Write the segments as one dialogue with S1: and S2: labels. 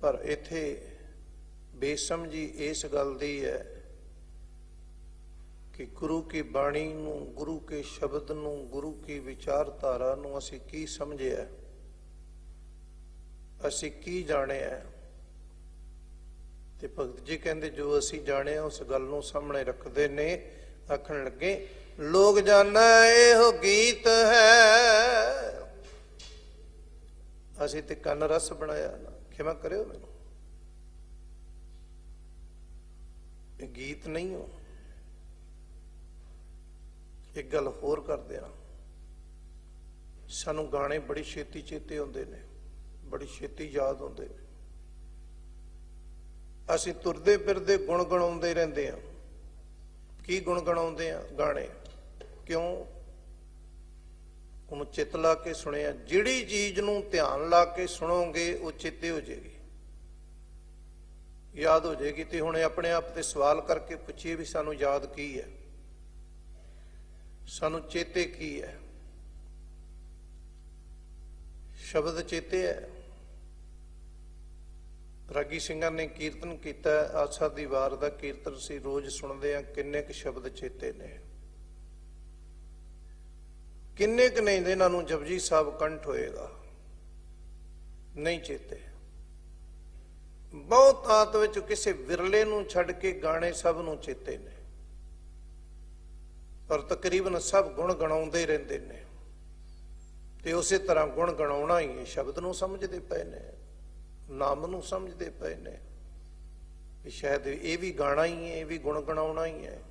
S1: ਪਰ ਇੱਥੇ ਬੇਸਮਝੀ ਇਸ ਗੱਲ ਦੀ ਹੈ ਕਿ ਗੁਰੂ ਕੀ ਬਾਣੀ ਨੂੰ, ਗੁਰੂ ਕੇ ਸ਼ਬਦ ਨੂੰ, ਗੁਰੂ ਕੀ ਵਿਚਾਰਧਾਰਾ ਨੂੰ ਅਸੀਂ ਕੀ ਸਮਝਿਆ? ਅਸੀਂ ਕੀ ਜਾਣਿਆ? ਤੇ ਭਗਤ ਜੀ ਕਹਿੰਦੇ ਜੋ ਅਸੀਂ ਜਾਣਿਆ ਉਸ ਗੱਲ ਨੂੰ ਸਾਹਮਣੇ ਰੱਖਦੇ ਨੇ, ਆਖਣ ਲੱਗੇ, ਲੋਕ ਜਾਣਾ, ਇਹੋ ਗੀਤ ਹੈ। ਅਸੀਂ ਤੇ ਕੰਨ ਰਸ ਬਣਾਇਆ ਨਾ। ਖਿਮਾ ਕਰਿਓ ਮੈਨੂੰ। ਇਹ ਗੀਤ ਨਹੀਂ ਹੋ। ਇੱਕ ਗੱਲ ਹੋਰ ਕਰਦੇ ਆ ਸਾਨੂੰ ਗਾਣੇ ਬੜੀ ਛੇਤੀ ਚੇਤੇ ਹੁੰਦੇ ਨੇ, ਬੜੀ ਛੇਤੀ ਯਾਦ ਹੁੰਦੇ ਨੇ। ਅਸੀਂ ਤੁਰਦੇ ਫਿਰਦੇ ਗੁਣ ਗਣਾਉਂਦੇ ਰਹਿੰਦੇ ਆ ਕੀ ਗੁਣ ਗਣਾਉਂਦੇ ਆ ਗਾਣੇ? ਕਿਉਂ? ਉਹਨੂੰ ਚਿੱਤ ਲਾ ਕੇ ਸੁਣਿਆ, ਜਿਹੜੀ ਚੀਜ਼ ਨੂੰ ਧਿਆਨ ਲਾ ਕੇ ਸੁਣੋਗੇ, ਉਹ ਚਿੱਤੇ ਹੋ ਜਾਏਗੀ। ਯਾਦ ਹੋ ਜਾਏਗੀ ਤੇ ਹੁਣ ਆਪਣੇ ਆਪ ਤੇ ਸਵਾਲ ਕਰਕੇ ਪੁੱਛੀਏ ਵੀ ਸਾਨੂੰ ਯਾਦ ਕੀ ਹੈ? ਸਾਨੂੰ ਚੇਤੇ ਕੀ ਹੈ? ਸ਼ਬਦ ਚੇਤੇ ਹੈ। ਰਾਗੀ ਸਿੰਘਾਂ ਨੇ ਕੀਰਤਨ ਕੀਤਾ, ਆਸਾ ਦੀ ਵਾਰ ਦਾ ਕੀਰਤਨ ਸੀ, ਰੋਜ਼ ਸੁਣਦੇ ਆ ਕਿੰਨੇ ਕੁ ਸ਼ਬਦ ਚੇਤੇ ਨੇ। ਕਿੰਨੇ ਕੁ ਨਹੀਂ ਇਹਨਾਂ ਨੂੰ ਜਪਜੀ ਸਾਹਿਬ ਕੰਠ ਹੋਏਗਾ। ਨਹੀਂ ਚੇਤੇ। ਬਹੁਤ ਆਤ ਵਿੱਚ ਕਿਸੇ ਵਿਰਲੇ ਨੂੰ ਛੱਡ ਕੇ ਗਾਣੇ ਸਭ ਨੂੰ ਚੇਤੇ ਨੇ। ਔਰ ਤਕਰੀਬਨ ਸਭ ਗੁਣ ਗਣਾਉਂਦੇ ਰਹਿੰਦੇ ਨੇ। ਤੇ ਉਸੇ ਤਰ੍ਹਾਂ ਗੁਣ ਗਣਾਉਣਾ ਹੀ ਹੈ। ਸ਼ਬਦ ਨੂੰ ਸਮਝਦੇ ਪਏ ਨੇ। ਨਾਮ ਨੂੰ ਸਮਝਦੇ ਪਏ ਨੇ। ਵੀ ਸ਼ਾਇਦ ਇਹ ਵੀ ਗਾਣਾ ਹੀ ਹੈ, ਇਹ ਵੀ ਗੁਣ ਗਣਾਉਣਾ ਹੀ ਹੈ।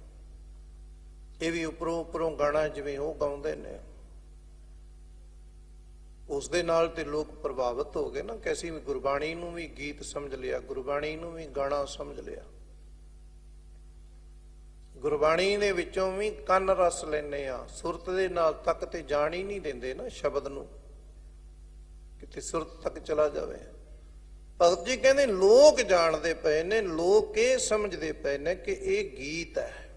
S1: ਇਹ ਵੀ ਉੱਪਰੋਂ ਉਪਰੋਂ ਗਾਣਾ ਜਿਵੇਂ ਉਹ ਗਾਉਂਦੇ ਨੇ। ਉਸ ਦੇ ਨਾਲ ਤੇ ਲੋਕ ਪ੍ਰਭਾਵਿਤ ਹੋ ਗਏ ਨਾ ਕਿ ਅਸੀਂ ਵੀ ਗੁਰਬਾਣੀ ਨੂੰ ਵੀ ਗੀਤ ਸਮਝ ਲਿਆ, ਗੁਰਬਾਣੀ ਨੂੰ ਵੀ ਗਾਣਾ ਸਮਝ ਲਿਆ। ਗੁਰਬਾਣੀ ਦੇ ਵਿੱਚੋਂ ਵੀ ਕੰਨ ਰਸ ਲੈਨੇ ਆ ਸੁਰਤ ਦੇ ਨਾਲ ਤੱਕ ਤੇ ਜਾਣ ਹੀ ਨਹੀਂ ਦਿੰਦੇ ਨਾ ਸ਼ਬਦ ਨੂੰ, ਕਿਤੇ ਸੁਰਤ ਤੱਕ ਚਲਾ ਜਾਵੇ। ਭਗਤ ਜੀ ਕਹਿੰਦੇ ਲੋਕ ਜਾਣਦੇ ਪਏ ਨੇ, ਲੋਕ ਇਹ ਸਮਝਦੇ ਪਏ ਨੇ ਕਿ ਇਹ ਗੀਤ ਹੈ,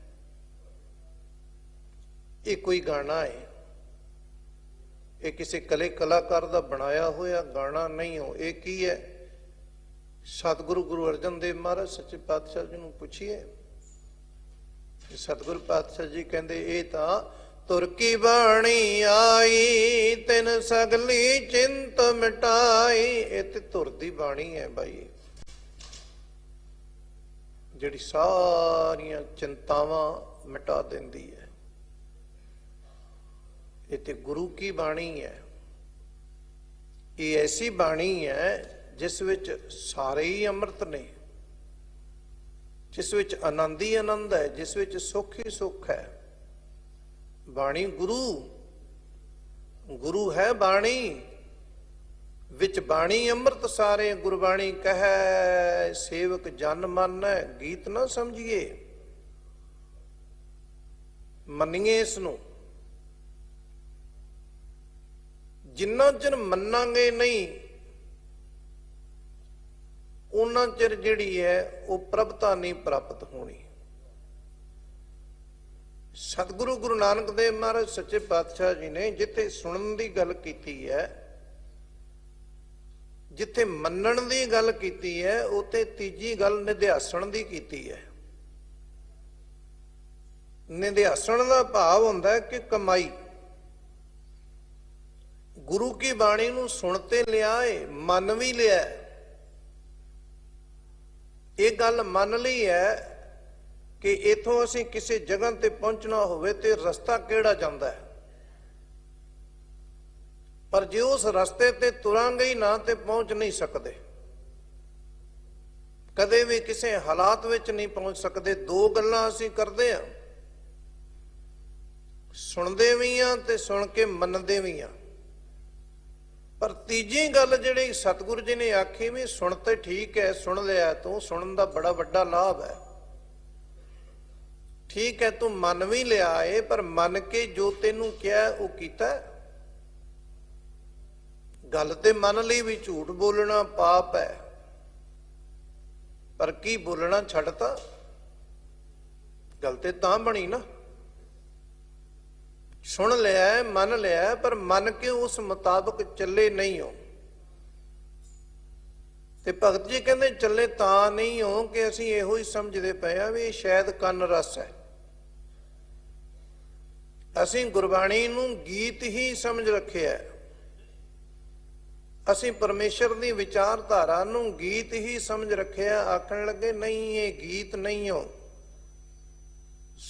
S1: ਇਹ ਕੋਈ ਗਾਣਾ ਹੈ। ਇਹ ਕਿਸੇ ਕਲੇ ਕਲਾਕਾਰ ਦਾ ਬਣਾਇਆ ਹੋਇਆ ਗਾਣਾ ਨਹੀਂ ਹੋ, ਇਹ ਕੀ ਹੈ? ਸਤਿਗੁਰੂ ਗੁਰੂ ਅਰਜਨ ਦੇਵ ਮਹਾਰਾਜ ਸੱਚੇ ਪਾਤਸ਼ਾਹ ਜੀ ਨੂੰ ਪੁੱਛੀਏ। ਸਤਿਗੁਰੂ ਪਾਤਸ਼ਾਹ ਜੀ ਕਹਿੰਦੇ, ਇਹ ਤਾਂ ਤੁਰ ਕੀ ਬਾਣੀ ਆਈ, ਤਿਨ ਸਗਲੀ ਚਿੰਤ ਮਿਟਾਈ। ਇਹ ਤੇ ਤੁਰ ਦੀ ਬਾਣੀ ਹੈ ਬਾਈ। ਜਿਹੜੀ ਸਾਰੀਆਂ ਚਿੰਤਾਵਾਂ ਮਿਟਾ ਦਿੰਦੀ ਹੈ। ਇਹ ਤੇ ਗੁਰੂ ਕੀ ਬਾਣੀ ਹੈ? ਇਹ ਐਸੀ ਬਾਣੀ ਹੈ ਜਿਸ ਵਿੱਚ ਸਾਰੇ ਹੀ ਅੰਮ੍ਰਿਤ ਨੇ, ਜਿਸ ਵਿੱਚ ਆਨੰਦ ਹੀ ਆਨੰਦ ਹੈ, ਜਿਸ ਵਿੱਚ ਸੁੱਖ ਹੀ ਸੁੱਖ ਹੈ। ਬਾਣੀ ਗੁਰੂ ਗੁਰੂ ਹੈ ਬਾਣੀ, ਵਿੱਚ ਬਾਣੀ ਅੰਮ੍ਰਿਤ ਸਾਰੇ, ਗੁਰਬਾਣੀ ਕਹੈ, ਸੇਵਕ ਜਨ ਮੰਨੈ, ਗੀਤ ਨਾ ਸਮਝੀਏ। ਮੰਨੀਏ ਇਸ ਨੂੰ। ਜਿੰਨਾ ਚਿਰ ਮੰਨਾਂਗੇ ਨਹੀਂ, ਉਹਨਾਂ ਚਿਰ ਜਿਹੜੀ ਹੈ ਉਹ ਪ੍ਰਭਤਾ ਨਹੀਂ ਪ੍ਰਾਪਤ ਹੋਣੀ। ਸਤਿਗੁਰੂ ਗੁਰੂ ਨਾਨਕ ਦੇਵ ਮਹਾਰਾਜ ਸੱਚੇ ਪਾਤਸ਼ਾਹ ਜੀ ਨੇ ਜਿੱਥੇ ਸੁਣਨ ਦੀ ਗੱਲ ਕੀਤੀ ਹੈ, ਜਿੱਥੇ ਮੰਨਣ ਦੀ ਗੱਲ ਕੀਤੀ ਹੈ, ਉਥੇ ਤੀਜੀ ਗੱਲ ਨਿਧਿਆਸਣ ਦੀ ਕੀਤੀ ਹੈ। ਨਿਧਿਆਸਣ ਦਾ ਭਾਵ ਹੁੰਦਾ ਕਿ ਕਮਾਈ। ਗੁਰੂ ਕੀ ਬਾਣੀ ਨੂੰ ਸੁਣ ਤੇ ਲਿਆ ਏ, ਮੰਨ ਵੀ ਲਿਆ ਇਹ ਗੱਲ ਮੰਨ ਲਈ ਹੈ ਕਿ ਇਥੋਂ ਅਸੀਂ ਕਿਸੇ ਜਗ੍ਹਾ ਤੇ ਪਹੁੰਚਣਾ ਹੋਵੇ ਤੇ ਰਸਤਾ ਕਿਹੜਾ ਜਾਂਦਾ ਹੈ। ਪਰ ਜੇ ਉਸ ਰਸਤੇ ਤੇ ਤੁਰਾਂਗੇ ਹੀ ਨਾ ਤੇ ਪਹੁੰਚ ਨਹੀਂ ਸਕਦੇ। ਕਦੇ ਵੀ ਕਿਸੇ ਹਾਲਾਤ ਵਿੱਚ ਨਹੀਂ ਪਹੁੰਚ ਸਕਦੇ। ਦੋ ਗੱਲਾਂ ਅਸੀਂ ਕਰਦੇ ਆ ਸੁਣਦੇ ਵੀ ਆ ਤੇ ਸੁਣ ਕੇ ਮੰਨਦੇ ਵੀ ਆ ਪਰ ਤੀਜੀ ਗੱਲ ਜਿਹੜੀ ਸਤਿਗੁਰੂ ਜੀ ਨੇ ਆਖੀ ਵੀ ਸੁਣ ਤੇ ਠੀਕ ਹੈ, ਸੁਣ ਲਿਆ, ਤੂੰ ਸੁਣਨ ਦਾ ਬੜਾ ਵੱਡਾ ਲਾਭ ਹੈ। ਠੀਕ ਹੈ, ਤੂੰ ਮੰਨ ਵੀ ਲਿਆ ਏ, ਪਰ ਮੰਨ ਕੇ ਜੋ ਤੈਨੂੰ ਕਿਹਾ ਉਹ ਕੀਤਾ। ਗੱਲ ਤੇ ਮੰਨ ਲਈ ਵੀ ਝੂਠ ਬੋਲਣਾ ਪਾਪ ਹੈ। ਪਰ ਕੀ ਬੋਲਣਾ ਛੱਡਤਾ ਗੱਲ ਤੇ ਤਾਂ ਬਣੀ ਨਾ। ਸੁਣ ਲਿਆ, ਮੰਨ ਲਿਆ, ਪਰ ਮੰਨ ਕੇ ਉਸ ਮੁਤਾਬਕ ਚੱਲੇ ਨਹੀਂ ਹੋ। ਤੇ ਭਗਤ ਜੀ ਕਹਿੰਦੇ ਚੱਲੇ ਤਾਂ ਨਹੀਂ ਹੋ ਕਿ ਅਸੀਂ ਇਹੋ ਹੀ ਸਮਝਦੇ ਪਏ ਆ ਵੀ ਇਹ ਸ਼ਾਇਦ ਕੰਨ ਰਸ ਹੈ। ਅਸੀਂ ਗੁਰਬਾਣੀ ਨੂੰ ਗੀਤ ਹੀ ਸਮਝ ਰੱਖਿਆ ਅਸੀਂ ਪਰਮੇਸ਼ਰ ਦੀ ਵਿਚਾਰਧਾਰਾ ਨੂੰ ਗੀਤ ਹੀ ਸਮਝ ਰੱਖਿਆ, ਆਖਣ ਲੱਗੇ, ਨਹੀਂ, ਇਹ ਗੀਤ ਨਹੀਂ ਹੋ।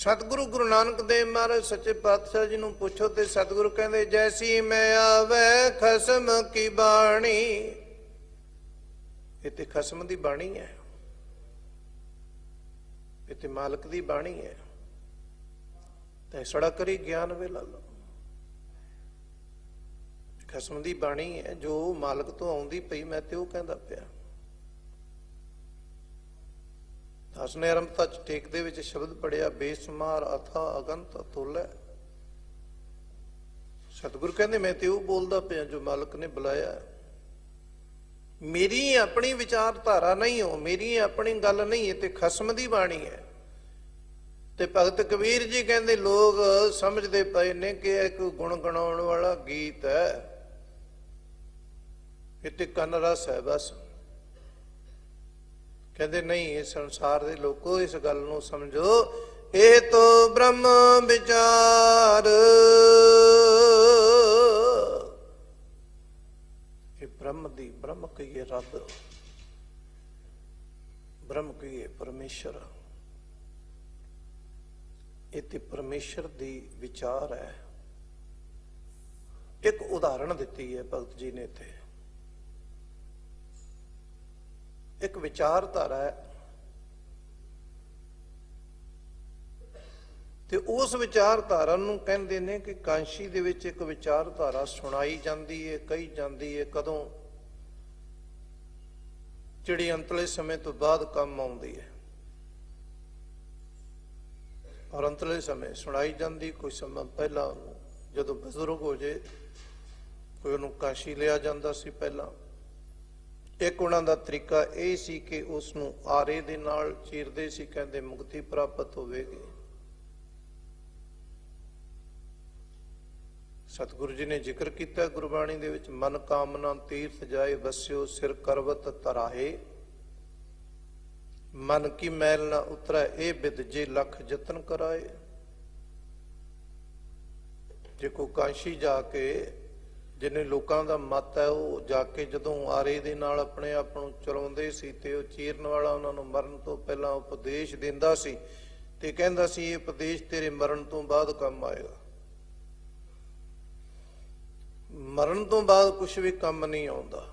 S1: ਸਤਿਗੁਰੂ ਗੁਰੂ ਨਾਨਕ ਦੇਵ ਮਹਾਰਾਜ ਸੱਚੇ ਪਾਤਸ਼ਾਹ ਜੀ ਨੂੰ ਪੁੱਛੋ ਤੇ ਸਤਿਗੁਰੂ ਕਹਿੰਦੇ, ਜੈਸੀ ਮੈਂ ਆਵੇ ਖਸਮ ਕੀ ਬਾਣੀ? ਇਹ ਤੇ ਖਸਮ ਦੀ ਬਾਣੀ ਹੈ। ਇਹ ਤੇ ਮਾਲਕ ਦੀ ਬਾਣੀ ਹੈ। ਤੇ ਸੜਾ ਕਰੀ ਗਿਆਨ ਵੇ ਲਾ ਲਓ ਖਸਮ ਦੀ ਬਾਣੀ ਹੈ। ਜੋ ਮਾਲਕ ਤੋਂ ਆਉਂਦੀ ਪਈ, ਮੈਂ ਤੇ ਉਹ ਕਹਿੰਦਾ ਪਿਆ। ਦਸਨੇ ਅਰੰਭਤਾ ਚ ਟੇਕ ਦੇ ਵਿੱਚ ਸ਼ਬਦ ਪੜਿਆ ਬੇਸਮਾਰ, ਅਥਾ, ਅਗੰਤ, ਅਤੁੱਲ ਸਤਿਗੁਰ ਕਹਿੰਦੇ, ਮੈਂ ਤੇ ਉਹ ਬੋਲਦਾ ਪਿਆ ਜੋ ਮਾਲਕ ਨੇ ਬੁਲਾਇਆ ਮੇਰੀ ਆਪਣੀ ਵਿਚਾਰਧਾਰਾ ਨਹੀਂ ਹੋ, ਮੇਰੀ ਆਪਣੀ ਗੱਲ ਨਹੀਂ ਇਹ ਤੇ ਖਸਮ ਦੀ ਬਾਣੀ ਹੈ। ਤੇ ਭਗਤ ਕਬੀਰ ਜੀ ਕਹਿੰਦੇ, ਲੋਕ ਸਮਝਦੇ ਪਏ ਨੇ ਕਿ ਇਹ ਇੱਕ ਗੁਣ ਗਣਾਉਣ ਵਾਲਾ ਗੀਤ ਹੈ। ਇਹ ਤੇ ਕੰਨ ਰਸ ਹੈ ਬਸ। ਕਹਿੰਦੇ, ਨਹੀਂ ਇਹ ਸੰਸਾਰ ਦੇ ਲੋਕੋ ਇਸ ਗੱਲ ਨੂੰ ਸਮਝੋ। ਇਹ ਤੋ ਬ੍ਰਹਮ ਵਿਚਾਰ। ਇਹ ਬ੍ਰਹਮ ਦੀ, ਬ੍ਰਹਮ ਕਹੀਏ ਰੱਬ। ਬ੍ਰਹਮ ਕਹੀਏ ਪਰਮੇਸ਼ਰ। ਇਹ ਤੇ ਪਰਮੇਸ਼ਰ ਦੀ ਵਿਚਾਰ ਹੈ। ਇੱਕ ਉਦਾਹਰਣ ਦਿੱਤੀ ਹੈ ਭਗਤ ਜੀ ਨੇ ਇੱਥੇ। ਇੱਕ ਵਿਚਾਰਧਾਰਾ ਹੈ। ਤੇ ਉਸ ਵਿਚਾਰਧਾਰਾ ਨੂੰ ਕਹਿੰਦੇ ਨੇ ਕਿ ਕਾਂਸ਼ੀ ਦੇ ਵਿੱਚ ਇੱਕ ਵਿਚਾਰਧਾਰਾ ਸੁਣਾਈ ਜਾਂਦੀ ਹੈ ਕਹੀ ਜਾਂਦੀ ਹੈ ਕਦੋਂ? ਜਿਹੜੀ ਅੰਤਲੇ ਸਮੇਂ ਤੋਂ ਬਾਅਦ ਕੰਮ ਆਉਂਦੀ ਹੈ ਔਰ ਅੰਤਲੇ ਸਮੇਂ ਸੁਣਾਈ ਜਾਂਦੀ, ਕੋਈ ਸਮਾਂ ਪਹਿਲਾਂ ਉਹਨੂੰ ਜਦੋਂ ਬਜ਼ੁਰਗ ਹੋ ਜੇ ਕੋਈ ਉਹਨੂੰ ਕਾਸ਼ੀ ਲਿਆ ਜਾਂਦਾ ਸੀ ਪਹਿਲਾਂ। ਇੱਕ ਉਹਨਾਂ ਦਾ ਤਰੀਕਾ ਇਹ ਸੀ ਕਿ ਉਸ ਨੂੰ ਆਰੇ ਦੇ ਨਾਲ ਚੀਰਦੇ ਸੀ, ਕਹਿੰਦੇ ਮੁਕਤੀ ਪ੍ਰਾਪਤ ਹੋਵੇਗੀ। ਸਤਿਗੁਰੂ ਜੀ ਨੇ ਜ਼ਿਕਰ ਕੀਤਾ ਗੁਰਬਾਣੀ ਦੇ ਵਿੱਚ, ਮਨ ਕਾਮਨਾ ਤੀਰਥ ਜਾਏ, ਵਸਿਓ ਸਿਰ ਕਰਵਤ ਤਰਾਹੇ। ਮਨ ਕੀ ਮੈਲ ਨਾ ਉਤਰੈ, ਇਹ ਬਿਦ ਜੇ ਲੱਖ ਯਤਨ ਕਰਾਏ। ਜੇ ਕੋ ਕਾਂਸ਼ੀ ਜਾ ਕੇ ਜਿਨੇ ਲੋਕਾਂ ਦਾ ਮਤ ਹੈ, ਉਹ ਜਾ ਕੇ ਜਦੋਂ ਆਰੇ ਦੇ ਨਾਲ ਆਪਣੇ ਆਪ ਨੂੰ ਚਲਾਉਂਦੇ ਸੀ ਤੇ ਉਹ ਚੀਰਨ ਵਾਲਾ ਉਹਨਾਂ ਨੂੰ ਮਰਨ ਤੋਂ ਪਹਿਲਾਂ ਉਪਦੇਸ਼ ਦਿੰਦਾ ਸੀ ਤੇ ਕਹਿੰਦਾ ਸੀ, ਇਹ ਉਪਦੇਸ਼ ਤੇਰੇ ਮਰਨ ਤੋਂ ਬਾਅਦ ਕੰਮ ਆਏਗਾ। ਮਰਨ ਤੋਂ ਬਾਅਦ ਕੁਝ ਵੀ ਕੰਮ ਨਹੀਂ ਆਉਂਦਾ।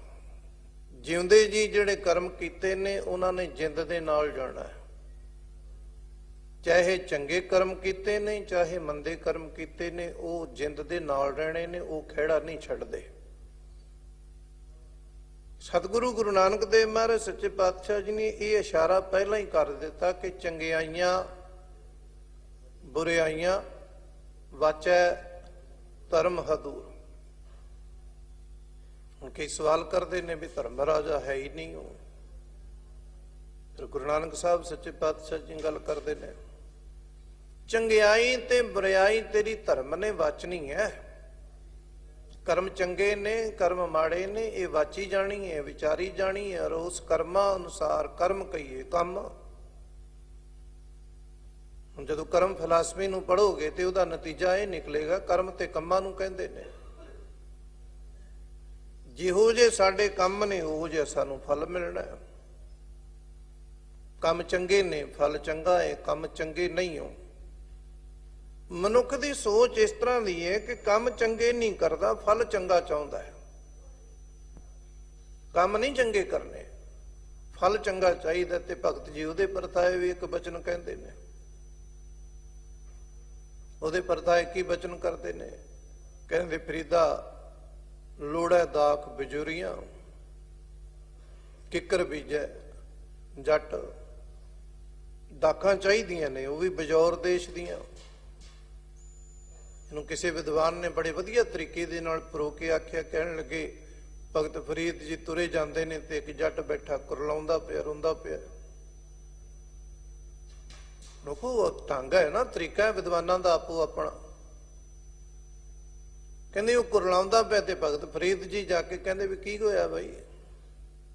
S1: ਜਿਉਂਦੇ ਜੀ ਜਿਹੜੇ ਕਰਮ ਕੀਤੇ ਨੇ, ਉਹਨਾਂ ਨੇ ਜਿੰਦ ਦੇ ਨਾਲ ਜਾਣਾ ਹੈ। ਚਾਹੇ ਚੰਗੇ ਕਰਮ ਕੀਤੇ ਨੇ, ਚਾਹੇ ਮੰਦੇ ਕਰਮ ਕੀਤੇ ਨੇ, ਉਹ ਜਿੰਦ ਦੇ ਨਾਲ ਰਹਿਣੇ ਨੇ, ਉਹ ਖਿਹੜਾ ਨਹੀਂ ਛੱਡਦੇ। ਸਤਿਗੁਰੂ ਗੁਰੂ ਨਾਨਕ ਦੇਵ ਮਹਾਰਾਜ ਸੱਚੇ ਪਾਤਸ਼ਾਹ ਜੀ ਨੇ ਇਹ ਇਸ਼ਾਰਾ ਪਹਿਲਾਂ ਹੀ ਕਰ ਦਿੱਤਾ ਕਿ ਚੰਗਿਆਈਆਂ, ਬੁਰਿਆਈਆਂ, ਵਾਚੈ ਧਰਮ ਹਦੂਰ। ਹੁਣ ਕਈ ਸਵਾਲ ਕਰਦੇ ਨੇ ਵੀ ਧਰਮ ਰਾਜਾ ਹੈ ਹੀ ਨਹੀਂ ਉਹ। ਫਿਰ ਗੁਰੂ ਨਾਨਕ ਸਾਹਿਬ ਸੱਚੇ ਪਾਤਸ਼ਾਹ ਜੀ ਗੱਲ ਕਰਦੇ ਨੇ। ਚੰਗਿਆਈ ਤੇ ਬੁਰਿਆਈ ਤੇਰੀ ਧਰਮ ਨੇ ਵਾਚਣੀ ਹੈ। ਕਰਮ ਚੰਗੇ ਨੇ, ਕਰਮ ਮਾੜੇ ਨੇ, ਇਹ ਵਾਚੀ ਜਾਣੀ ਹੈ ਵਿਚਾਰੀ ਜਾਣੀ ਹੈ, ਔਰ ਉਸ ਕਰਮਾਂ ਅਨੁਸਾਰ ਕਰਮ ਕਹੀਏ ਕੰਮ। ਹੁਣ ਜਦੋਂ ਕਰਮ ਫਿਲਾਸਫੀ ਨੂੰ ਪੜੋਗੇ ਤੇ ਉਹਦਾ ਨਤੀਜਾ ਇਹ ਨਿਕਲੇਗਾ, ਕਰਮ ਤੇ ਕੰਮਾਂ ਨੂੰ ਕਹਿੰਦੇ ਨੇ। ਜਿਹੋ ਜੇ ਸਾਡੇ ਕੰਮ ਨੇ, ਉਹ ਜੇ ਸਾਨੂੰ ਫਲ ਮਿਲਣਾ ਹੈ। ਕੰਮ ਚੰਗੇ ਨੇ, ਫਲ ਚੰਗਾ ਹੈ, ਕੰਮ ਚੰਗੇ ਨਹੀਂ ਹੋ। ਮਨੁੱਖ ਦੀ ਸੋਚ ਇਸ ਤਰ੍ਹਾਂ ਦੀ ਹੈ ਕਿ ਕੰਮ ਚੰਗੇ ਨਹੀਂ ਕਰਦਾ, ਫਲ ਚੰਗਾ ਚਾਹੁੰਦਾ ਹੈ। ਕੰਮ ਨਹੀਂ ਚੰਗੇ ਕਰਨੇ। ਫਲ ਚੰਗਾ ਚਾਹੀਦਾ ਤੇ ਭਗਤ ਜੀ ਉਹਦੇ ਪਰਤਾਏ ਵੀ ਇੱਕ ਬਚਨ ਕਹਿੰਦੇ ਨੇ। ਉਹਦੇ ਪਰਤਾਏ ਕੀ ਬਚਨ ਕਰਦੇ ਨੇ? ਕਹਿੰਦੇ, ਫਰੀਦਾ, ਲੋੜੈ ਦਾਖ ਬਿਜੁਰੀਆਂ, ਕਿੱਕਰ ਬੀਜੈ, ਜੱਟ, ਦਾਖਾਂ ਚਾਹੀਦੀਆਂ ਨੇ, ਉਹ ਵੀ ਬਜੌਰ ਦੇਸ਼ ਦੀਆਂ। ਇਹਨੂੰ ਕਿਸੇ ਵਿਦਵਾਨ ਨੇ ਬੜੇ ਵਧੀਆ ਤਰੀਕੇ ਦੇ ਨਾਲ ਪਰੋ ਕੇ ਆਖਿਆ, ਕਹਿਣ ਲੱਗੇ, ਭਗਤ ਫਰੀਦ ਜੀ ਤੁਰੇ ਜਾਂਦੇ ਨੇ ਤੇ ਇੱਕ ਜੱਟ ਬੈਠਾ, ਕੁਰਲਾਉਂਦਾ ਪਿਆ, ਰੋਂਦਾ ਪਿਆ। ਲੋਕੋ ਉਹ ਢੰਗ ਹੈ ਨਾ, ਤਰੀਕਾ ਹੈ ਵਿਦਵਾਨਾਂ ਦਾ ਆਪੋ ਆਪਣਾ। ਕਹਿੰਦੇ, ਉਹ ਕੁਰਲਾਉਂਦਾ ਪਿਆ ਤੇ ਭਗਤ ਫਰੀਦ ਜੀ ਜਾ ਕੇ ਕਹਿੰਦੇ ਵੀ ਕੀ ਹੋਇਆ ਬਾਈ?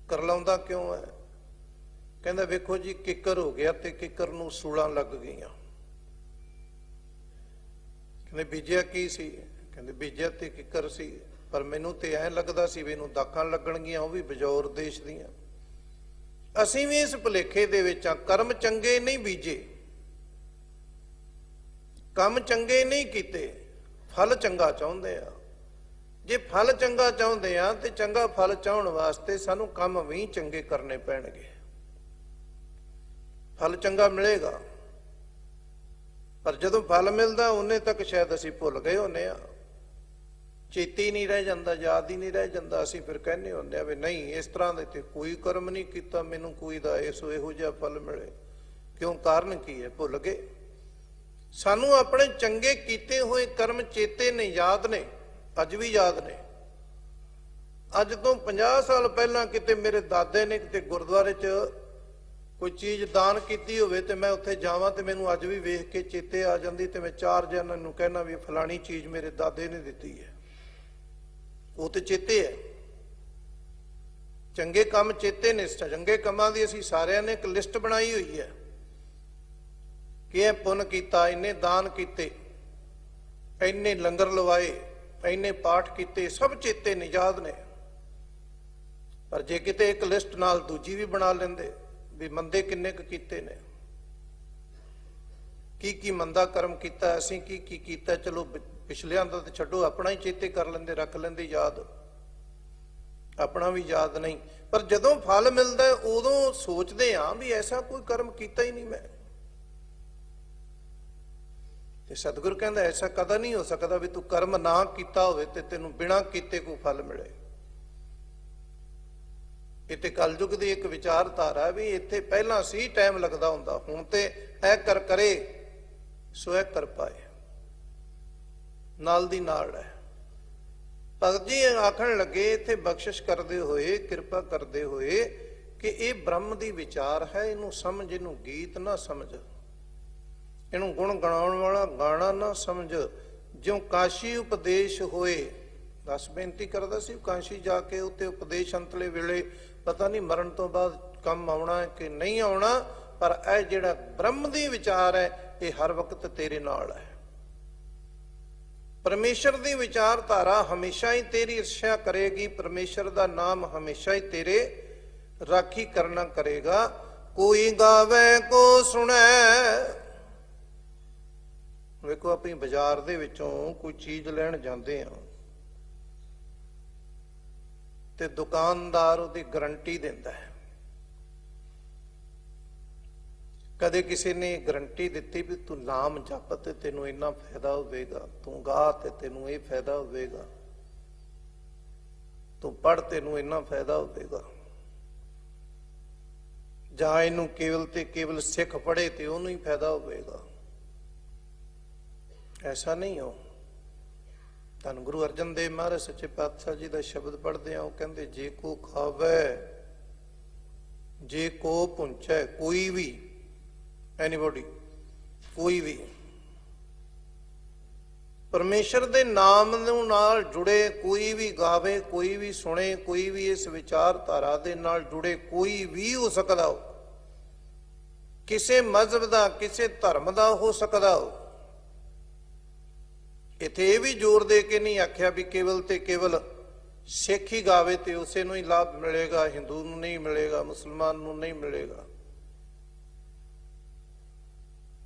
S1: ਕਰਲਾਉਂਦਾ ਕਿਉਂ ਹੈ? ਕਹਿੰਦਾ, ਵੇਖੋ ਜੀ, ਕਿੱਕਰ ਹੋ ਗਿਆ ਤੇ ਕਿੱਕਰ ਨੂੰ ਸੂਲਾਂ ਲੱਗ ਗਈਆਂ। ਕਹਿੰਦੇ ਬੀਜਿਆ ਕੀ ਸੀ? ਕਹਿੰਦੇ ਬੀਜਿਆ ਤੇ ਕਿੱਕਰ ਸੀ। ਪਰ ਮੈਨੂੰ ਤੇ ਐਂ ਲੱਗਦਾ ਸੀ ਵੀ ਇਹਨੂੰ ਦਾਖਾਂ ਲੱਗਣਗੀਆਂ, ਉਹ ਵੀ ਬਜੌਰ ਦੇਸ਼ ਦੀਆਂ। ਅਸੀਂ ਵੀ ਇਸ ਭੁਲੇਖੇ ਦੇ ਵਿੱਚ ਆ ਕਰਮ ਚੰਗੇ ਨਹੀਂ ਬੀਜੇ। ਕੰਮ ਚੰਗੇ ਨਹੀਂ ਕੀਤੇ, ਫਲ ਚੰਗਾ ਚਾਹੁੰਦੇ ਆ। ਜੇ ਫਲ ਚੰਗਾ ਚਾਹੁੰਦੇ ਆ, ਤੇ ਚੰਗਾ ਫਲ ਚਾਹਣ ਵਾਸਤੇ ਸਾਨੂੰ ਕੰਮ ਵੀ ਚੰਗੇ ਕਰਨੇ ਪੈਣਗੇ। ਫਲ ਚੰਗਾ ਮਿਲੇਗਾ। ਪਰ ਜਦੋਂ ਫਲ ਮਿਲਦਾ, ਉਹਨੇ ਤੱਕ ਸ਼ਾਇਦ ਅਸੀਂ ਭੁੱਲ ਗਏ ਹੁੰਨੇ ਆ। ਚੇਤੀ ਨਹੀਂ ਰਹਿ ਜਾਂਦਾ, ਯਾਦ ਹੀ ਨਹੀਂ ਰਹਿ ਜਾਂਦਾ। ਅਸੀਂ ਫਿਰ ਕਹਿੰਦੇ ਹੁੰਦੇ ਆ ਵੀ ਨਹੀਂ, ਇਸ ਤਰ੍ਹਾਂ ਦੇ ਤੇ ਕੋਈ ਕਰਮ ਨਹੀਂ ਕੀਤਾ, ਮੈਨੂੰ ਕੋਈ ਦਾ ਇਸ ਇਹੋ ਜਿਹਾ ਫਲ ਮਿਲੇ। ਕਿਉਂ? ਕਾਰਨ ਕੀ ਹੈ? ਭੁੱਲ ਗਏ। ਸਾਨੂੰ ਆਪਣੇ ਚੰਗੇ ਕੀਤੇ ਹੋਏ ਕਰਮ ਚੇਤੇ ਨੇ, ਯਾਦ ਨੇ, ਅੱਜ ਵੀ ਯਾਦ ਨੇ। ਅੱਜ ਤੋਂ 50 ਸਾਲ ਪਹਿਲਾਂ ਕਿਤੇ ਮੇਰੇ ਦਾਦੇ ਨੇ ਕਿਤੇ ਗੁਰਦੁਆਰੇ 'ਚ ਕੋਈ ਚੀਜ਼ ਦਾਨ ਕੀਤੀ ਹੋਵੇ ਤੇ ਮੈਂ ਉੱਥੇ ਜਾਵਾਂ ਤੇ ਮੈਨੂੰ ਅੱਜ ਵੀ ਵੇਖ ਕੇ ਚੇਤੇ ਆ ਜਾਂਦੀ ਤੇ ਮੈਂ ਚਾਰ ਜਣਾਂ ਨੂੰ ਕਹਿਣਾ ਵੀ ਫਲਾਣੀ ਚੀਜ਼ ਮੇਰੇ ਦਾਦੇ ਨੇ ਦਿੱਤੀ ਹੈ। ਉਹ ਤੇ ਚੇਤੇ ਹੈ। ਚੰਗੇ ਕੰਮ ਚੇਤੇ ਨੇ ਚੰਗੇ ਕੰਮਾਂ ਦੀ ਅਸੀਂ ਸਾਰਿਆਂ ਨੇ ਇੱਕ ਲਿਸਟ ਬਣਾਈ ਹੋਈ ਹੈ। ਕਿ ਇਹ ਪੁੰਨ ਕੀਤਾ, ਇੰਨੇ ਦਾਨ ਕੀਤੇ, ਇੰਨੇ ਲੰਗਰ ਲਵਾਏ, ਇੰਨੇ ਪਾਠ ਕੀਤੇ, ਸਭ ਚੇਤੇ ਨੇ ਯਾਦ ਨੇ। ਪਰ ਜੇ ਕਿਤੇ ਇੱਕ ਲਿਸਟ ਨਾਲ ਦੂਜੀ ਵੀ ਬਣਾ ਲੈਂਦੇ ਵੀ ਮੰਦੇ ਕਿੰਨੇ ਕੁ ਕੀਤੇ ਨੇ? ਕੀ ਕੀ ਮੰਦਾ ਕਰਮ ਕੀਤਾ ਅਸੀਂ ਕੀ ਕੀ ਕੀਤਾ ਚਲੋ ਪਿਛਲਿਆਂ ਦਾ ਤੇ ਛੱਡੋ, ਆਪਣਾ ਹੀ ਚੇਤੇ ਕਰ ਲੈਂਦੇ, ਰੱਖ ਲੈਂਦੇ ਯਾਦ। ਆਪਣਾ ਵੀ ਯਾਦ ਨਹੀਂ। ਪਰ ਜਦੋਂ ਫਲ ਮਿਲਦਾ ਉਦੋਂ ਸੋਚਦੇ ਆਂ ਵੀ ਐਸਾ ਕੋਈ ਕਰਮ ਕੀਤਾ ਹੀ ਨਹੀਂ ਮੈਂ। ਤੇ ਸਤਿਗੁਰ ਕਹਿੰਦਾ, ਐਸਾ ਕਦਾ ਨਹੀਂ ਹੋ ਸਕਦਾ ਵੀ ਤੂੰ ਕਰਮ ਨਾ ਕੀਤਾ ਹੋਵੇ ਤੇ ਤੈਨੂੰ ਬਿਨਾਂ ਕੀਤੇ ਕੋਈ ਫਲ ਮਿਲੇ। ਇੱਥੇ ਤੇ ਕਲਯੁਗ ਦੀ ਇੱਕ ਵਿਚਾਰਧਾਰਾ ਵੀ ਇੱਥੇ ਪਹਿਲਾਂ ਸੀ, ਟਾਈਮ ਲੱਗਦਾ ਹੁੰਦਾ। ਹੁਣ ਤੇ ਐ ਕਰ ਕਰੇ, ਸੋ ਐ ਕਰ ਪਾਏ। ਨਾਲ ਦੀ ਨਾਲ ਹੈ ਭਗਤ ਜੀ ਆਖਣ ਲੱਗੇ, ਇੱਥੇ ਬਖਸ਼ਿਸ਼ ਕਰਦੇ ਹੋਏ, ਕਿਰਪਾ ਕਰਦੇ ਹੋਏ ਕਿ ਇਹ ਬ੍ਰਹਮ ਦੀ ਵਿਚਾਰ ਹੈ, ਇਹਨੂੰ ਸਮਝ, ਇਹਨੂੰ ਗੀਤ ਨਾ ਸਮਝ। ਇਹਨੂੰ ਗੁਣ ਗਣਾਉਣ ਵਾਲਾ ਗਾਣਾ ਨਾ ਸਮਝ। ਜਿਉ ਕਾਸ਼ੀ ਉਪਦੇਸ਼ ਹੋਏ, ਦਸ ਬੇਨਤੀ ਕਰਦਾ ਸੀ, ਕਾਸ਼ੀ ਜਾ ਕੇ ਉੱਤੇ ਉਪਦੇਸ਼ ਅੰਤਲੇ ਵੇਲੇ ਪਤਾ ਨਹੀਂ ਮਰਨ ਤੋਂ ਬਾਅਦ ਕੰਮ ਆਉਣਾ ਹੈ ਕਿ ਨਹੀਂ ਆਉਣਾ, ਪਰ ਇਹ ਜਿਹੜਾ ਬ੍ਰਹਮ ਦੀ ਵਿਚਾਰ ਹੈ, ਇਹ ਹਰ ਵਕਤ ਤੇਰੇ ਨਾਲ ਹੈ। ਪਰਮੇਸ਼ਰ ਦੀ ਵਿਚਾਰਧਾਰਾ ਹਮੇਸ਼ਾ ਹੀ ਤੇਰੀ ਇੱਛਾ ਕਰੇਗੀ, ਪਰਮੇਸ਼ਰ ਦਾ ਨਾਮ ਹਮੇਸ਼ਾ ਹੀ ਤੇਰੇ ਰਾਖੀ ਕਰਨਾ ਕਰੇਗਾ। ਕੋਈ ਗਾਵੇ ਕੋ ਸੁਣੈ। ਵੇਖੋ, ਆਪਣੀ ਬਾਜ਼ਾਰ ਦੇ ਵਿੱਚੋਂ ਕੋਈ ਚੀਜ਼ ਲੈਣ ਜਾਂਦੇ ਆ। ਤੇ ਦੁਕਾਨਦਾਰ ਉਹਦੀ ਗਾਰੰਟੀ ਦਿੰਦਾ ਹੈ। ਕਦੇ ਕਿਸੇ ਨੇ ਗਾਰੰਟੀ ਦਿੱਤੀ ਵੀ ਤੂੰ ਨਾਮ ਜਪ ਤੇ ਤੈਨੂੰ ਇੰਨਾ ਫਾਇਦਾ ਹੋਵੇਗਾ, ਤੂੰ ਗਾ ਤੇ ਤੈਨੂੰ ਇਹ ਫਾਇਦਾ ਹੋਵੇਗਾ, ਤੂੰ ਪੜ ਤੈਨੂੰ ਇੰਨਾ ਫਾਇਦਾ ਹੋਵੇਗਾ। ਜਾਂ ਇਹਨੂੰ ਕੇਵਲ ਤੇ ਕੇਵਲ ਸਿੱਖ ਪੜੇ ਤੇ ਉਹਨੂੰ ਹੀ ਫਾਇਦਾ ਹੋਵੇਗਾ। ਐਸਾ ਨਹੀਂ ਹੋ। ਧੰਨ ਗੁਰੂ ਅਰਜਨ ਦੇਵ ਮਹਾਰਾਜ, ਸੱਚੇ ਪਾਤਸ਼ਾਹ ਜੀ ਦਾ ਸ਼ਬਦ ਪੜ੍ਹਦੇ ਆ ਉਹ ਕਹਿੰਦੇ, ਜੇ ਕੋ ਖਾਵੇ, ਜੇ ਕੋ ਪੁੰਚੈ, ਕੋਈ ਵੀ ਐਨੀਬਾਡੀ ਕੋਈ ਵੀ, ਪਰਮੇਸ਼ਰ ਦੇ ਨਾਮ ਨੂੰ ਨਾਲ ਜੁੜੇ, ਕੋਈ ਵੀ ਗਾਵੇ, ਕੋਈ ਵੀ ਸੁਣੇ, ਕੋਈ ਵੀ ਇਸ ਵਿਚਾਰਧਾਰਾ ਦੇ ਨਾਲ ਜੁੜੇ, ਕੋਈ ਵੀ ਹੋ ਸਕਦਾ ਹੋ। ਕਿਸੇ ਮਜ਼ਹਬ ਦਾ, ਕਿਸੇ ਧਰਮ ਦਾ ਹੋ ਸਕਦਾ ਹੋ। ਇਥੇ ਇਹ ਵੀ ਜ਼ੋਰ ਦੇ ਕੇ ਨਹੀਂ ਆਖਿਆ ਵੀ ਕੇਵਲ ਤੇ ਕੇਵਲ ਸਿੱਖ ਹੀ ਗਾਵੇ ਤੇ ਉਸੇ ਨੂੰ ਹੀ ਲਾਭ ਮਿਲੇਗਾ, ਹਿੰਦੂ ਨੂੰ ਨਹੀਂ ਮਿਲੇਗਾ, ਮੁਸਲਮਾਨ ਨੂੰ ਨਹੀਂ ਮਿਲੇਗਾ।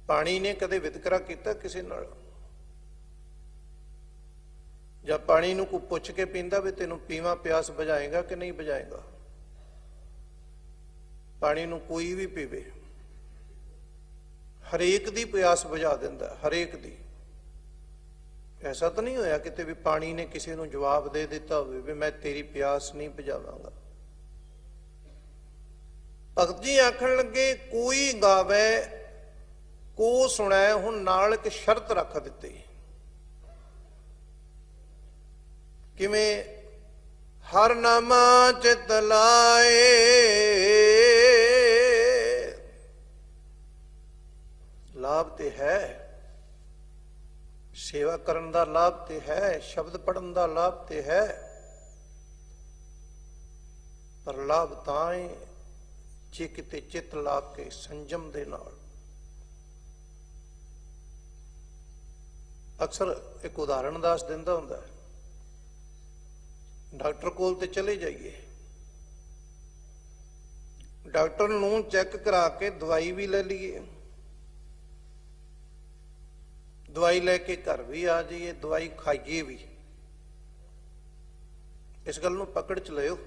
S1: ਪਾਣੀ ਨੇ ਕਦੇ ਵਿਤਕਰਾ ਕੀਤਾ ਕਿਸੇ ਨਾਲ? ਜਾਂ ਪਾਣੀ ਨੂੰ ਕੋਈ ਪੁੱਛ ਕੇ ਪੀਂਦਾ ਵੀ ਤੈਨੂੰ ਪੀਵਾ, ਪਿਆਸ ਬੁਝਾਏਗਾ ਕਿ ਨਹੀਂ ਬੁਝਾਏਗਾ? ਪਾਣੀ ਨੂੰ ਕੋਈ ਵੀ ਪੀਵੇ, ਹਰੇਕ ਦੀ ਪਿਆਸ ਬੁਝਾ ਦਿੰਦਾ, ਹਰੇਕ ਦੀ। ਐਸਾ ਤਾਂ ਨਹੀਂ ਹੋਇਆ ਕਿਤੇ ਵੀ ਪਾਣੀ ਨੇ ਕਿਸੇ ਨੂੰ ਜਵਾਬ ਦੇ ਦਿੱਤਾ ਹੋਵੇ ਵੀ ਮੈਂ ਤੇਰੀ ਪਿਆਸ ਨਹੀਂ ਬੁਝਾਵਾਂਗਾ ਭਗਤ ਜੀ ਆਖਣ ਲੱਗੇ, ਕੋਈ ਗਾਵੇ, ਕੋ ਸੁਣੈ, ਹੁਣ ਨਾਲ ਇੱਕ ਸ਼ਰਤ ਰੱਖ ਦਿੱਤੀ। ਕਿਵੇਂ? ਹਰ ਨਾਮਾ ਚਿਤ ਲਾਏ। ਲਾਭ ਤੇ ਹੈ। ਸੇਵਾ ਕਰਨ ਦਾ ਲਾਭ ਤੇ ਹੈ, ਸ਼ਬਦ ਪੜਨ ਦਾ ਲਾਭ ਤੇ ਹੈ। ਪਰ ਲਾਭ ਤਾਂ ਹੈ ਜੇ ਕਿਤੇ ਚਿੱਤ ਲਾ ਕੇ ਸੰਜਮ ਦੇ ਨਾਲ। ਅਕਸਰ ਇੱਕ ਉਦਾਹਰਣ ਦੱਸ ਦਿੰਦਾ ਹੁੰਦਾ ਹੈ, ਡਾਕਟਰ ਕੋਲ ਤੇ ਚਲੇ ਜਾਈਏ। ਡਾਕਟਰ ਨੂੰ ਚੈੱਕ ਕਰਾ ਕੇ ਦਵਾਈ ਵੀ ਲੈ ਲਈਏ। ਦਵਾਈ ਲੈ ਕੇ ਘਰ ਵੀ ਆ ਜਾਈਏ, ਦਵਾਈ ਖਾਈਏ ਵੀ। ਇਸ ਗੱਲ ਨੂੰ ਪਕੜ ਚ ਲਿਓ।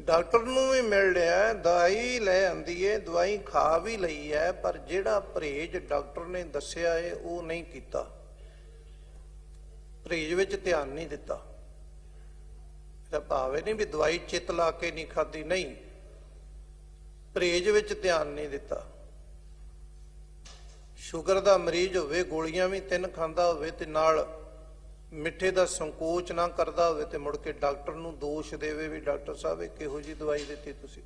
S1: ਡਾਕਟਰ ਨੂੰ ਵੀ ਮਿਲ ਲਿਆ ਦਵਾਈ ਲੈ ਆਂਦੀ ਏ, ਦਵਾਈ ਖਾ ਵੀ ਲਈ ਹੈ ਪਰ ਜਿਹੜਾ ਪਰਹੇਜ ਡਾਕਟਰ ਨੇ ਦੱਸਿਆ ਏ, ਉਹ ਨਹੀਂ ਕੀਤਾ। ਪਰਹੇਜ ਵਿੱਚ ਧਿਆਨ ਨਹੀਂ ਦਿੱਤਾ। ਇਹਦਾ ਭਾਵ ਇਹ ਨਹੀਂ ਵੀ ਦਵਾਈ ਚਿੱਤ ਲਾ ਕੇ ਨਹੀਂ ਖਾਦੀ ਨਹੀਂ। ਪਰਹੇਜ ਵਿੱਚ ਧਿਆਨ ਨਹੀਂ ਦਿੱਤਾ। ਸ਼ੂਗਰ ਦਾ ਮਰੀਜ਼ ਹੋਵੇ, ਗੋਲੀਆਂ ਵੀ ਤਿੰਨ ਖਾਂਦਾ ਹੋਵੇ ਤੇ ਨਾਲ ਮਿੱਠੇ ਦਾ ਸੰਕੋਚ ਨਾ ਕਰਦਾ ਹੋਵੇ ਤੇ ਮੁੜ ਕੇ ਡਾਕਟਰ ਨੂੰ ਦੋਸ਼ ਦੇਵੇ ਵੀ ਡਾਕਟਰ ਸਾਹਿਬ, ਇਹ ਕਿਹੋ ਜੀ ਦਵਾਈ ਦਿੱਤੀ ਤੁਸੀਂ?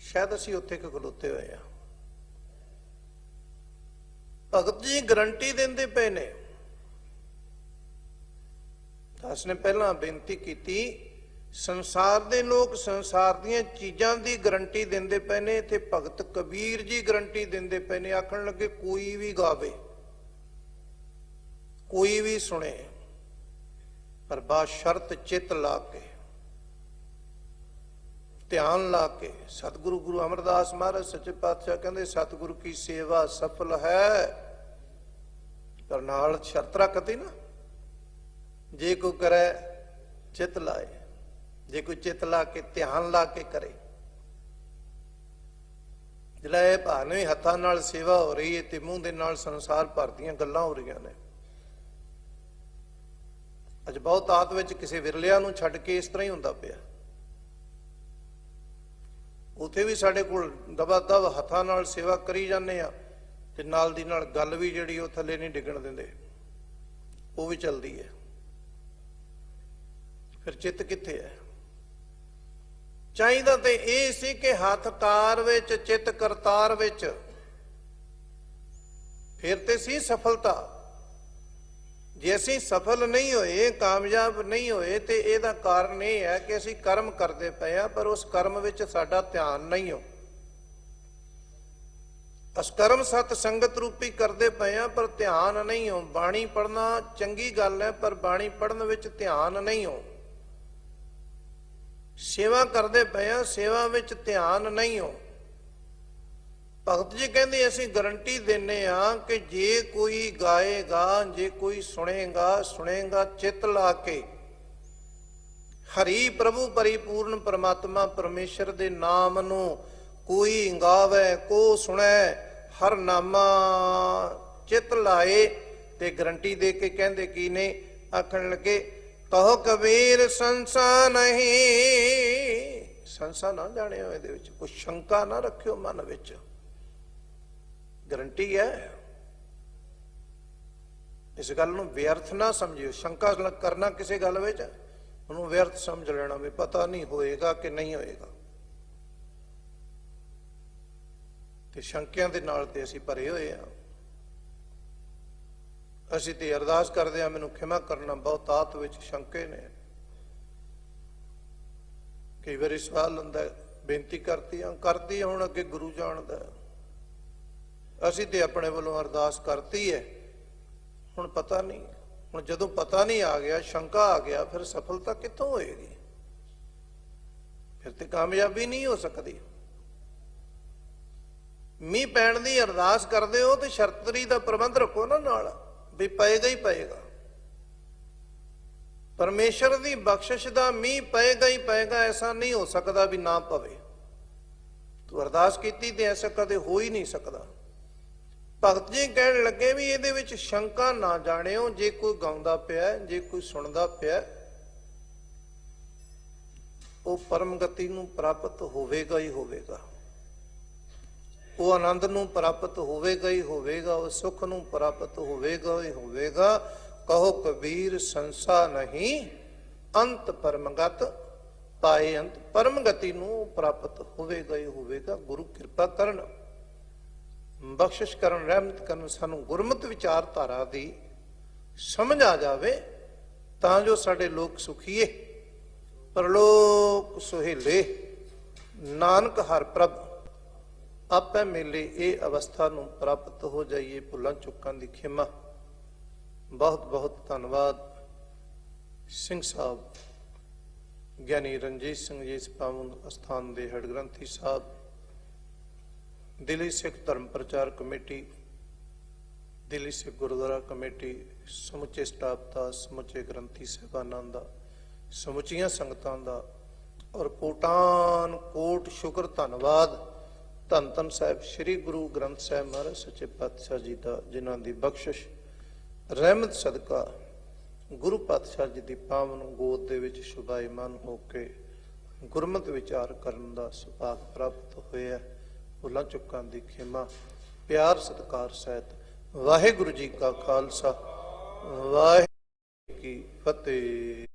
S1: ਸ਼ਾਇਦ ਅਸੀਂ ਉੱਥੇ ਕਿ ਖਲੋਤੇ ਹੋਏ ਆ ਭਗਤ ਜੀ ਗਰੰਟੀ ਦਿੰਦੇ ਪਏ ਨੇ। ਦਾਸ ਨੇ ਪਹਿਲਾਂ ਬੇਨਤੀ ਕੀਤੀ ਸੰਸਾਰ ਦੇ ਲੋਕ ਸੰਸਾਰ ਦੀਆਂ ਚੀਜ਼ਾਂ ਦੀ ਗਰੰਟੀ ਦਿੰਦੇ ਪਏ ਨੇ ਤੇ ਭਗਤ ਕਬੀਰ ਜੀ ਗਰੰਟੀ ਦਿੰਦੇ ਪਏ ਨੇ, ਆਖਣ ਲੱਗੇ ਕੋਈ ਵੀ ਗਾਵੇ, ਕੋਈ ਵੀ ਸੁਣੇ, ਪਰ ਬਾ ਸ਼ਰਤ ਚਿੱਤ ਲਾ ਕੇ, ਧਿਆਨ ਲਾ ਕੇ, ਸਤਿਗੁਰੂ ਗੁਰੂ ਅਮਰਦਾਸ ਮਹਾਰਾਜ ਸੱਚੇ ਪਾਤਸ਼ਾਹ ਕਹਿੰਦੇ, ਸਤਿਗੁਰੂ ਕੀ ਸੇਵਾ ਸਫਲ ਹੈ? ਪਰ ਨਾਲ ਸ਼ਰਤ ਰੱਖਤੀ ਨਾ, ਜੇ ਕੋਈ ਕਰੇ, ਚਿੱਤ ਲਾਏ। ਜੇ ਕੋਈ ਚਿੱਤ ਲਾ ਕੇ, ਧਿਆਨ ਲਾ ਕੇ ਕਰੇ। ਜਿਹੜਾ ਇਹ ਭਾਵੇਂ ਹੱਥਾਂ ਨਾਲ ਸੇਵਾ ਹੋ ਰਹੀ ਹੈ ਤੇ ਮੂੰਹ ਦੇ ਨਾਲ ਸੰਸਾਰ ਭਰ ਦੀਆਂ ਗੱਲਾਂ ਹੋ ਰਹੀਆਂ ਨੇ। ਅੱਜ ਬਹੁਤ ਆਤ ਵਿੱਚ ਕਿਸੇ ਵਿਰਲਿਆਂ ਨੂੰ ਛੱਡ ਕੇ ਇਸ ਤਰ੍ਹਾਂ ਹੀ ਹੁੰਦਾ ਪਿਆ। ਉਥੇ ਵੀ ਸਾਡੇ ਕੋਲ ਦਬਾ ਦਬ ਹੱਥਾਂ ਨਾਲ ਸੇਵਾ ਕਰੀ ਜਾਂਦੇ ਆ ਤੇ ਨਾਲ ਦੀ ਨਾਲ ਗੱਲ ਵੀ ਜਿਹੜੀ ਉਹ ਥੱਲੇ ਨਹੀਂ ਡਿੱਗਣ ਦਿੰਦੇ। ਉਹ ਵੀ ਚੱਲਦੀ ਹੈ। ਫਿਰ ਚਿੱਤ ਕਿੱਥੇ ਹੈ? ਚਾਹੀਦਾ ਤੇ ਇਹ ਸੀ ਕਿ ਹੱਥਕਾਰ ਵਿੱਚ, ਚਿੱਤ ਕਰਤਾਰ ਵਿੱਚ। ਫਿਰ ਤੇ ਸੀ ਸਫਲਤਾ। ਜੇ ਅਸੀਂ ਸਫਲ ਨਹੀਂ ਹੋਏ, ਕਾਮਯਾਬ ਨਹੀਂ ਹੋਏ, ਤੇ ਇਹਦਾ ਕਾਰਨ ਇਹ ਹੈ ਕਿ ਅਸੀਂ ਕਰਮ ਕਰਦੇ ਪਏ ਆ ਪਰ ਉਸ ਕਰਮ ਵਿੱਚ ਸਾਡਾ ਧਿਆਨ ਨਹੀਂ ਹੋ। ਅਸਕਰਮ ਸਤ ਸੰਗਤ ਰੂਪੀ ਕਰਦੇ ਪਏ ਆ ਪਰ ਧਿਆਨ ਨਹੀਂ ਹੋ। ਬਾਣੀ ਪੜਨਾ ਚੰਗੀ ਗੱਲ ਹੈ, ਪਰ ਬਾਣੀ ਪੜਨ ਵਿੱਚ ਧਿਆਨ ਨਹੀਂ ਹੋ। ਸੇਵਾ ਕਰਦੇ ਪਏ ਆ ਸੇਵਾ ਵਿੱਚ ਧਿਆਨ ਨਹੀਂ ਹੋ। ਭਗਤ ਜੀ ਕਹਿੰਦੇ, ਅਸੀਂ ਗਰੰਟੀ ਦਿੰਨੇ ਆ ਕਿ ਜੇ ਕੋਈ ਗਾਏਗਾ, ਜੇ ਕੋਈ ਸੁਣੇਗਾ ਸੁਣੇਗਾ ਚਿੱਤ ਲਾ ਕੇ। ਹਰੀ ਪ੍ਰਭੂ ਪਰਿਪੂਰਨ ਪਰਮਾਤਮਾ ਪਰਮੇਸ਼ਰ ਦੇ ਨਾਮ ਨੂੰ ਕੋਈ ਗਾਵੇ, ਕੋ ਸੁਣੈ, ਹਰ ਨਾਮਾ ਚਿੱਤ ਲਾਏ ਤੇ ਗਰੰਟੀ ਦੇ ਕੇ ਕਹਿੰਦੇ ਕੀ ਨੇ? ਆਖਣ ਲੱਗੇ ਕਹੋ ਕਬੀਰ ਸੰਸਾ ਨਹੀਂ। ਸੰਸਾ ਨਾ ਜਾਣਿਓ ਇਹਦੇ ਵਿੱਚ, ਕੋਈ ਸ਼ੰਕਾ ਨਾ ਰੱਖਿਓ ਮਨ ਵਿੱਚ। ਗਰੰਟੀ ਹੈ। ਇਸ ਗੱਲ ਨੂੰ ਵਿਅਰਥ ਨਾ ਸਮਝਿਓ। ਸ਼ੰਕਾ ਕਰਨਾ ਕਿਸੇ ਗੱਲ ਵਿੱਚ, ਉਹਨੂੰ ਵਿਅਰਥ ਸਮਝ ਲੈਣਾ ਵੀ ਪਤਾ ਨਹੀਂ ਹੋਏਗਾ ਕਿ ਨਹੀਂ ਹੋਏਗਾ। ਤੇ ਸ਼ੰਕਿਆਂ ਦੇ ਨਾਲ ਤੇ ਅਸੀਂ ਭਰੇ ਹੋਏ ਆ। ਅਸੀਂ ਤੇ ਅਰਦਾਸ ਕਰਦੇ ਆ ਮੈਨੂੰ ਖਿਮਾ ਕਰਨਾ ਬਹੁਤ ਆਤ ਵਿੱਚ ਸ਼ੰਕੇ ਨੇ। ਕਈ ਵਾਰੀ ਸਵਾਲ ਹੁੰਦਾ ਬੇਨਤੀ ਕਰਤੀ ਆ ਕਰਦੀ ਹੁਣ ਅੱਗੇ ਗੁਰੂ ਜਾਣਦਾ ਅਸੀਂ ਤੇ ਆਪਣੇ ਵੱਲੋਂ ਅਰਦਾਸ ਕਰਤੀ ਹੈ, ਹੁਣ ਪਤਾ ਨਹੀਂ, ਹੁਣ ਜਦੋਂ ਪਤਾ ਨਹੀਂ ਆ ਗਿਆ, ਸ਼ੰਕਾ ਆ ਗਿਆ, ਫਿਰ ਸਫਲਤਾ ਕਿੱਥੋਂ ਹੋਏਗੀ? ਫਿਰ ਤੇ ਕਾਮਯਾਬੀ ਨਹੀਂ ਹੋ ਸਕਦੀ। ਮੀਂਹ ਪੈਣ ਦੀ ਅਰਦਾਸ ਕਰਦੇ ਹੋ ਤੇ ਸ਼ਰਤਰੀ ਦਾ ਪ੍ਰਬੰਧ ਰੱਖੋ ਨਾ ਨਾਲ। ਵੀ ਪਏਗਾ ਹੀ ਪਏਗਾ। ਪਰਮੇਸ਼ਰ ਦੀ ਬਖਸ਼ਿਸ਼ ਦਾ ਮੀਂਹ ਪਏਗਾ ਹੀ ਪਏਗਾ, ਐਸਾ ਨਹੀਂ ਹੋ ਸਕਦਾ ਵੀ ਨਾ ਪਵੇ। ਤੂੰ ਅਰਦਾਸ ਕੀਤੀ ਤੇ ਐਸਾ ਕਦੇ ਹੋ ਹੀ ਨਹੀਂ ਸਕਦਾ। ਭਗਤ ਜੀ ਕਹਿਣ ਲੱਗੇ ਵੀ ਇਹਦੇ ਵਿੱਚ ਸ਼ੰਕਾ ਨਾ ਜਾਣਿਓ, ਜੇ ਕੋਈ ਗਾਉਂਦਾ ਪਿਆ, ਜੇ ਕੋਈ ਸੁਣਦਾ ਪਿਆ, ਉਹ ਪਰਮ ਗਤੀ ਨੂੰ ਪ੍ਰਾਪਤ ਹੋਵੇਗਾ ਹੀ ਹੋਵੇਗਾ। ਉਹ ਆਨੰਦ ਨੂੰ ਪ੍ਰਾਪਤ ਹੋਵੇਗਾ ਹੀ ਹੋਵੇਗਾ, ਉਹ ਸੁਖ ਨੂੰ ਪ੍ਰਾਪਤ ਹੋਵੇਗਾ ਹੀ ਹੋਵੇਗਾ। ਕਹੋ ਕਬੀਰ, ਸੰਸਾ ਨਹੀਂ, ਅੰਤ ਪਰਮਗਤ ਪਾਏ ਅੰਤ ਪਰਮਗਤੀ ਨੂੰ ਪ੍ਰਾਪਤ ਹੋਵੇਗਾ ਹੀ ਹੋਵੇਗਾ। ਗੁਰੂ ਕਿਰਪਾ ਕਰਨ। ਬਖਸ਼ਿਸ਼ ਕਰਨ, ਰਹਿਮਤ ਕਰਨ, ਸਾਨੂੰ ਗੁਰਮਤ ਵਿਚਾਰਧਾਰਾ ਦੀ ਸਮਝ ਆ ਜਾਵੇ, ਤਾਂ ਜੋ ਸਾਡੇ ਲੋਕ ਸੁਖੀਏ। ਪਰਲੋਕ ਸੁਹੇਲੇ, ਨਾਨਕ ਹਰ ਪ੍ਰਭ। ਆਪੇ ਮੇਲੇ ਇਹ ਅਵਸਥਾ ਨੂੰ ਪ੍ਰਾਪਤ ਹੋ ਜਾਈਏ ਭੁੱਲਾਂ ਚੁੱਕਾਂ ਦੀ ਖਿਮਾ। ਬਹੁਤ ਬਹੁਤ ਧੰਨਵਾਦ, ਸਿੰਘ ਸਾਹਿਬ। ਗਿਆਨੀ ਰਣਜੀਤ ਸਿੰਘ ਜੀ ਇਸ ਅਸਥਾਨ ਦੇ ਹੈਡ ਗ੍ਰੰਥੀ ਸਾਹਿਬ, ਦਿੱਲੀ ਸਿੱਖ ਧਰਮ ਪ੍ਰਚਾਰ ਕਮੇਟੀ, ਦਿੱਲੀ ਸਿੱਖ ਗੁਰਦੁਆਰਾ ਕਮੇਟੀ, ਸਮੁੱਚੇ ਸਟਾਫ ਦਾ, ਸਮੁੱਚੇ ਗ੍ਰੰਥੀ ਸਾਹਿਬਾਨਾਂ ਦਾ, ਸਮੁੱਚੀਆਂ ਸੰਗਤਾਂ ਦਾ, ਔਰ ਕੋਟਾਨ ਕੋਟ ਸ਼ੁਕਰ ਧੰਨਵਾਦ। ਧੰਨ ਧੰਨ ਸਾਹਿਬ ਸ੍ਰੀ ਗੁਰੂ ਗ੍ਰੰਥ ਸਾਹਿਬ ਮਹਾਰਾਜ, ਸੱਚੇ ਪਾਤਸ਼ਾਹ ਜੀ ਦਾ, ਜਿਨ੍ਹਾਂ ਦੀ ਬਖਸ਼ਿਸ਼, ਰਹਿਮਤ, ਸਦਕਾ ਗੁਰੂ ਪਾਤਸ਼ਾਹ ਜੀ ਦੀ ਪਾਵਨ ਗੋਦ ਦੇ ਵਿੱਚ ਸ਼ੁਭਾਈਮਾਨ ਹੋ ਕੇ ਗੁਰਮਤ ਵਿਚਾਰ ਕਰਨ ਦਾ ਸੁਭਾਗ ਪ੍ਰਾਪਤ ਹੋਇਆ ਭੁੱਲਾਂ ਚੁੱਕਾਂ ਦੀ ਖਿਮਾ, ਪਿਆਰ, ਸਤਿਕਾਰ ਸਹਿਤ ਵਾਹਿਗੁਰੂ ਜੀ ਕਾ ਖਾਲਸਾ, ਵਾਹਿਗੁਰੂ ਕੀ ਫਤਿਹ।